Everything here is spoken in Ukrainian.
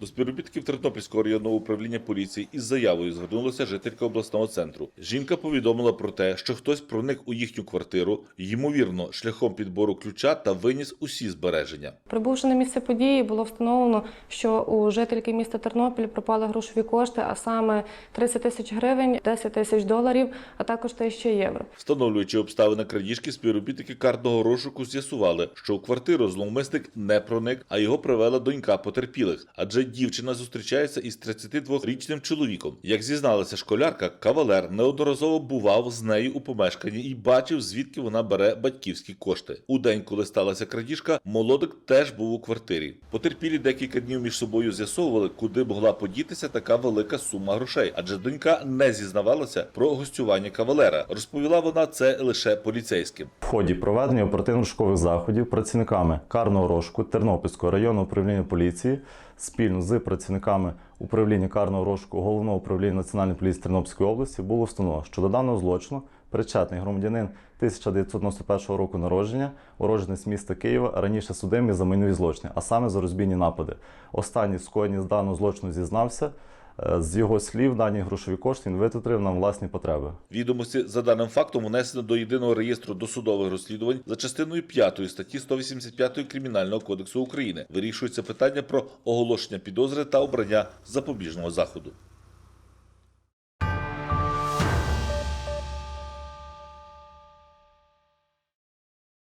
До співробітників Тернопільського районного управління поліції із заявою звернулася жителька обласного центру. Жінка повідомила про те, що хтось проник у їхню квартиру, ймовірно, шляхом підбору ключа та виніс усі збереження. Прибувши на місце події, було встановлено, що у жительки міста Тернопіль пропали грошові кошти, а саме 30 тисяч гривень, 10 тисяч доларів, а також 1000 євро. Встановлюючи обставини крадіжки, співробітники карного розшуку з'ясували, що у квартиру зловмисник не проник, а його привела донька потерпілих, адже дівчина зустрічається із 32-річним чоловіком. Як зізналася школярка, кавалер неодноразово бував з нею у помешканні і бачив, звідки вона бере батьківські кошти. У день, коли сталася крадіжка, молодик теж був у квартирі. Потерпілі декілька днів між собою з'ясовували, куди могла подітися така велика сума грошей, адже донька не зізнавалася про гостювання кавалера. Розповіла вона це лише поліцейським. В ході проведення оперативно-шукових заходів працівниками карного розшуку Тернопільського районного управління поліції спільно з працівниками управління карного розшуку головного управління Національної поліції Тернопільської області було встановлено, що до даного злочину причетний громадянин 1991 року народження, уродженець міста Києва, раніше судимий за майнові злочини, а саме за розбійні напади. Останній скоєнні з даного злочину зізнався. Е, З його слів, дані грошові кошти він витратив на власні потреби. Відомості за даним фактом внесено до єдиного реєстру досудових розслідувань за частиною 5 статті 185 Кримінального кодексу України. Вирішується питання про оголошення підозри та обрання запобіжного заходу.